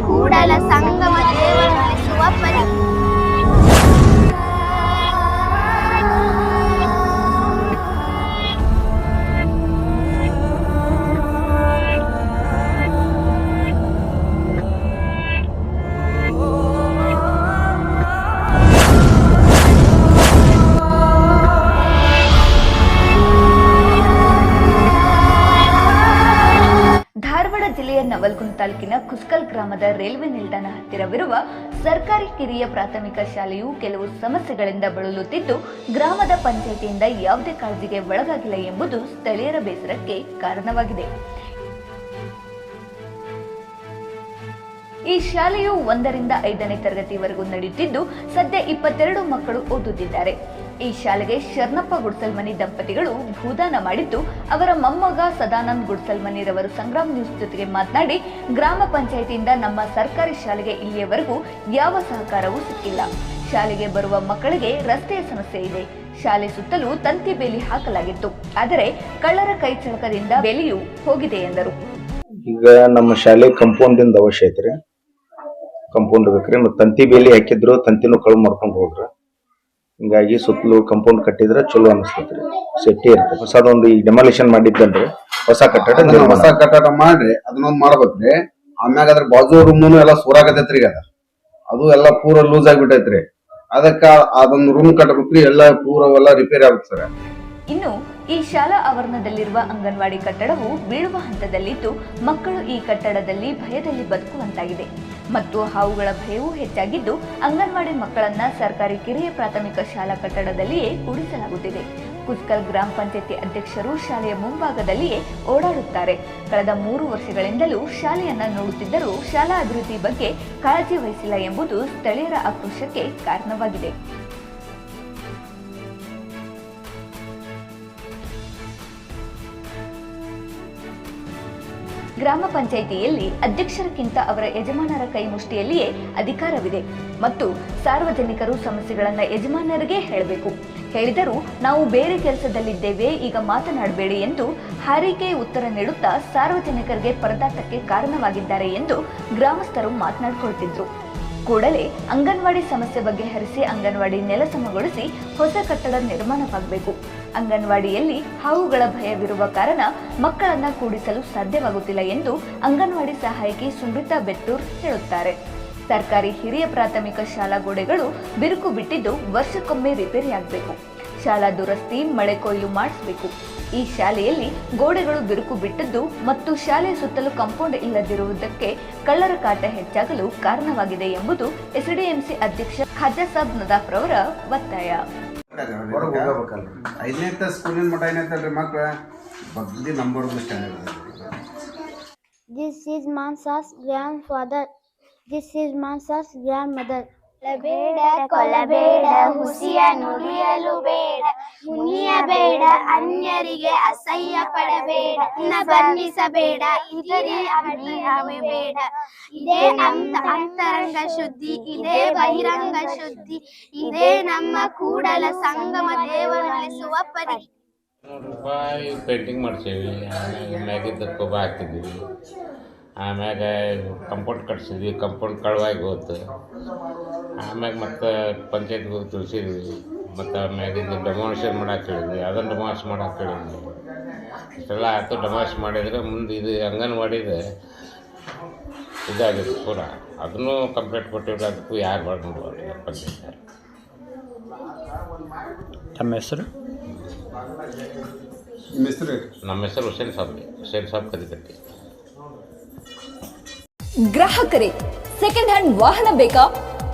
ಕೂಡಲ ಸಂಗಮ ನವಲ್ಗುಂದ್ ತಾಲೂಕಿನ ಕುಸ್ಕಲ್ ಗ್ರಾಮದ ರೈಲ್ವೆ ನಿಲ್ದಾಣ ಹತ್ತಿರವಿರುವ ಸರ್ಕಾರಿ ಕಿರಿಯ ಪ್ರಾಥಮಿಕ ಶಾಲೆಯು ಕೆಲವು ಸಮಸ್ಯೆಗಳಿಂದ ಬಳಲುತ್ತಿದ್ದು, ಗ್ರಾಮದ ಪಂಚಾಯಿತಿಯಿಂದ ಯಾವುದೇ ಕಾಳಜಿಗೆ ಒಳಗಾಗಿಲ್ಲ ಎಂಬುದು ಸ್ಥಳೀಯರ ಬೇಸರಕ್ಕೆ ಕಾರಣವಾಗಿದೆ. ಈ ಶಾಲೆಯು ಒಂದರಿಂದ ಐದನೇ ತರಗತಿವರೆಗೂ ನಡೆಯುತ್ತಿದ್ದು, ಸದ್ಯ ಇಪ್ಪತ್ತೆರಡು ಮಕ್ಕಳು ಓದುತ್ತಿದ್ದಾರೆ. ಈ ಶಾಲೆಗೆ ಶರಣಪ್ಪ ಗುಡ್ಸಲ್ಮನಿ ದಂಪತಿಗಳು ಭೂದಾನ ಮಾಡಿದ್ದು, ಅವರ ಮೊಮ್ಮಗ ಸದಾನಂದ್ ಗುಡ್ಸಲ್ಮನಿರವರು ಸಂಗ್ರಾಮ್ ನ್ಯೂಸ್ ಜೊತೆಗೆ ಮಾತನಾಡಿ, ಗ್ರಾಮ ಪಂಚಾಯಿತಿಯಿಂದ ನಮ್ಮ ಸರ್ಕಾರಿ ಶಾಲೆಗೆ ಇಲ್ಲಿಯವರೆಗೂ ಯಾವ ಸಹಕಾರವೂ ಸಿಕ್ಕಿಲ್ಲ. ಶಾಲೆಗೆ ಬರುವ ಮಕ್ಕಳಿಗೆ ರಸ್ತೆಯ ಸಮಸ್ಯೆ ಇದೆ. ಶಾಲೆ ಸುತ್ತಲೂ ತಂತಿ ಬೇಲಿ ಹಾಕಲಾಗಿತ್ತು. ಆದರೆ ಕಳ್ಳರ ಕೈಚಳಕದಿಂದ ಬೇಲಿಯು ಹೋಗಿದೆ ಎಂದರು. ಈಗ ನಮ್ಮ ಶಾಲೆ ಕಾಂಪೌಂಡ್ ಇಂದ ಅವಶ್ಯ ಐತ್ರಿ. ಕಾಂಪೌಂಡ್ ಇರ್ಬೇಕ್ರಿ ಮತ್ತು ತಂತಿ ಬೇಲಿ ಹಾಕಿದ್ರು ತಂತಿನೂ ಕಳು ಮಾಡ್ಕೊಂಡು ಹೋದ್ರ. ಹಿಂಗಾಗಿ ಸುತ್ತಲೂ ಕಂಪೌಂಡ್ ಕಟ್ಟಿದ್ರೆ ಚಲೋ ಅನಿಸ್ತೈತ್ರಿ. ಸೇಫ್ಟಿ ಇರ್ತದೆ. ಹೊಸದೊಂದು ಈಗ ಡೆಮಾಲಿಷನ್ ಮಾಡಿದ್ದಲ್ರಿ. ಹೊಸ ಕಟ್ಟಡ ಅದನ್ನ ನಿರ್ಮಾಣ. ಹೊಸ ಕಟ್ಟಡ ಮಾಡ್ರಿ ಅದನ್ನೊಂದು ಮಾಡ್ಬೇಕ್ರಿ. ಆಮ್ಯಾಗ ಅದ್ರ ಬಾಜು ರೂಮ್ನು ಎಲ್ಲ ಸೂರಾಗತೈತ್ರಿ ಈಗ. ಅದ ಅದು ಎಲ್ಲಾ ಪೂರ ಲೂಸ್ ಆಗಿಬಿಟ್ಟೈತ್ರಿ ಅದಕ್ಕ ಅದೊಂದು ರೂಮ್ ಕಟ್ಟಬೇಕ್ರಿ ಎಲ್ಲ ಪೂರ ಎಲ್ಲ ರಿಪೇರಿ ಆಗುತ್ತೆ ಸರ್. ಇನ್ನು ಈ ಶಾಲಾ ಆವರಣದಲ್ಲಿರುವ ಅಂಗನವಾಡಿ ಕಟ್ಟಡವು ಬೀಳುವ ಹಂತದಲ್ಲಿದ್ದು, ಮಕ್ಕಳು ಈ ಕಟ್ಟಡದಲ್ಲಿ ಭಯದಲ್ಲಿ ಬದುಕುವಂತಾಗಿದೆ. ಮತ್ತು ಹಾವುಗಳ ಭಯವೂ ಹೆಚ್ಚಾಗಿದ್ದು, ಅಂಗನವಾಡಿ ಮಕ್ಕಳನ್ನ ಸರ್ಕಾರಿ ಕಿರಿಯ ಪ್ರಾಥಮಿಕ ಶಾಲಾ ಕಟ್ಟಡದಲ್ಲಿಯೇ ಕೂಡಿಸಲಾಗುತ್ತಿದೆ. ಕುಸ್ಕಲ್ ಗ್ರಾಮ ಪಂಚಾಯತಿ ಅಧ್ಯಕ್ಷರು ಶಾಲೆಯ ಮುಂಭಾಗದಲ್ಲಿಯೇ ಓಡಾಡುತ್ತಾರೆ. ಕಳೆದ ಮೂರು ವರ್ಷಗಳಿಂದಲೂ ಶಾಲೆಯನ್ನ ನೋಡುತ್ತಿದ್ದರೂ ಶಾಲಾ ಅಭಿವೃದ್ಧಿ ಬಗ್ಗೆ ಕಾಳಜಿ ವಹಿಸಿಲ್ಲ ಎಂಬುದು ಸ್ಥಳೀಯರ ಆಕ್ರೋಶಕ್ಕೆ ಕಾರಣವಾಗಿದೆ. ಗ್ರಾಮ ಪಂಚಾಯಿತಿಯಲ್ಲಿ ಅಧ್ಯಕ್ಷರಕ್ಕಿಂತ ಅವರ ಯಜಮಾನರ ಕೈ ಮುಷ್ಟಿಯಲ್ಲಿಯೇ ಅಧಿಕಾರವಿದೆ ಮತ್ತು ಸಾರ್ವಜನಿಕರು ಸಮಸ್ಯೆಗಳನ್ನ ಯಜಮಾನರಿಗೆ ಹೇಳಬೇಕು. ಹೇಳಿದರೂ ನಾವು ಬೇರೆ ಕೆಲಸದಲ್ಲಿದ್ದೇವೆ, ಈಗ ಮಾತನಾಡಬೇಡಿ ಎಂದು ಹಾರಿಕೆ ಉತ್ತರ ನೀಡುತ್ತಾ ಸಾರ್ವಜನಿಕರಿಗೆ ಪರದಾಟಕ್ಕೆ ಕಾರಣವಾಗಿದ್ದಾರೆ ಎಂದು ಗ್ರಾಮಸ್ಥರು ಮಾತನಾಡಿಕೊಳ್ತಿದ್ರು. ಕೂಡಲೇ ಅಂಗನವಾಡಿ ಸಮಸ್ಯೆ ಬಗೆಹರಿಸಿ ಅಂಗನವಾಡಿ ನೆಲಸಮಗೊಳಿಸಿ ಹೊಸ ಕಟ್ಟಡ ನಿರ್ಮಾಣವಾಗಬೇಕು. ಅಂಗನವಾಡಿಯಲ್ಲಿ ಹಾವುಗಳ ಭಯವಿರುವ ಕಾರಣ ಮಕ್ಕಳನ್ನ ಕೂಡಿಸಲು ಸಾಧ್ಯವಾಗುತ್ತಿಲ್ಲ ಎಂದು ಅಂಗನವಾಡಿ ಸಹಾಯಕಿ ಸುಮೃತಾ ಬೆಟ್ಟೂರ್ ಹೇಳುತ್ತಾರೆ. ಸರ್ಕಾರಿ ಹಿರಿಯ ಪ್ರಾಥಮಿಕ ಶಾಲಾ ಗೋಡೆಗಳು ಬಿರುಕು ಬಿಟ್ಟಿದ್ದು ವರ್ಷಕ್ಕೊಮ್ಮೆ ರಿಪೇರಿ ಆಗಬೇಕು. ಶಾಲಾ ದುರಸ್ತಿ ಮಳೆ ಕೊಯ್ಲು ಮಾಡಿಸಬೇಕು. ಈ ಶಾಲೆಯಲ್ಲಿ ಗೋಡೆಗಳು ಬಿರುಕು ಬಿಟ್ಟದ್ದು ಮತ್ತು ಶಾಲೆಯ ಸುತ್ತಲೂ ಕಾಂಪೌಂಡ್ ಇಲ್ಲದಿರುವುದಕ್ಕೆ ಕಳ್ಳರ ಕಾಟ ಹೆಚ್ಚಾಗಲು ಕಾರಣವಾಗಿದೆ ಎಂಬುದು ಎಸ್ಡಿಎಂಸಿ ಅಧ್ಯಕ್ಷ ಖಾಜಾ ಸಾಬ್ ನದಾಫ್ರವರ ಒತ್ತಾಯ. ಹೊರಗೆ ಹೋಗಬೇಕಲ್ರಿ. ಐದನೇ ಸ್ಕೂಲಿನ ಮಟ್ಟ ಏನೈತಲ್ರಿ ಮಕ್ಳು? ಬಗ್ದಿ number standard This is Mansa's grandfather. This is Mansa's grandmother. ಬೇಡ ಕೊಲಬೇಡ ಹುಸಿಯ ನುಡಿಯಲು ಬೇಡ ಮುನಿಯಬೇಡ, ಅನ್ಯರಿಗೆ ಅಸಹ್ಯ ಪಡಬೇಡ ಇನ್ನ ಬಂಧಿಸಬೇಡ ಇದೇ ಅಭಿನಯವೇ ಬೇಡ ಇದೇ ಅಂತ ಅಂತರಂಗ ಶುದ್ಧಿ, ಇದೇ ಬಹಿರಂಗ ಶುದ್ಧಿ, ಇದೇ ನಮ್ಮ ಕೂಡಲ ಸಂಗಮ ದೇವರಲ್ಲಿಸುವ ಪರಿ ರೂಪಾಯಿ ಪೇಂಟಿಂಗ್ ಮಾಡ್ಸೇವಿ ಆಮ್ಯಾಗ ಕೊಬ್ಬ ಹಾಕ್ತಿದ್ವಿ. ಆಮ್ಯಾಗ ಕಂಪೌಂಡ್ ಕಟ್ಸಿದ್ವಿ ಕಂಪೌಂಡ್ ಕಳವಾಗಿ ಹೋತು. ಆಮ್ಯಾಗ ಮತ್ತೆ ಪಂಚಾಯತ್ಗೆ ಹೋಗಿ ತಿಳಿಸಿದ್ವಿ. ಮತ್ತು ಆಮ್ಯಾಗಿಂದ ಡೆಮಾಲಿಷನ್ ಮಾಡಕ್ಕೆ ಹೇಳಿದ್ವಿ. ಅದನ್ನು ಡೆಮಾಲಿಷ್ ಮಾಡಕ್ಕೆ ಹೇಳಿದ್ವಿ. ಇಷ್ಟೆಲ್ಲ ಆಯಿತು ಡೆಮಾಲಿಷ್ ಮಾಡಿದರೆ ಮುಂದೆ ಇದು ಅಂಗನವಾಡಿದೆ ಇದಾಗಿತ್ತು ಪೂರ. ಅದನ್ನು ಕಂಪ್ಲೇಂಟ್ ಕೊಟ್ಟಿವ್ರಿ ಅದಕ್ಕೂ ಯಾರು ಬರ್ಕೊಂಡು ಪಂಚಾಯತ್ ತಮ್ಮ ಹೆಸರು? ನಿಮ್ಮ ಹೆಸರು ನಮ್ಮ ಹೆಸರು ಹುಸೇನ್ ಸಾಬ್ ಹುಸೇನ್ ಸಾಬ್ ಕದಿಕಟ್ಟಿ ಗ್ರಾಹಕರೇ ಸೆಕೆಂಡ್ ಹ್ಯಾಂಡ್ ವಾಹನ ಬೇಕಾ?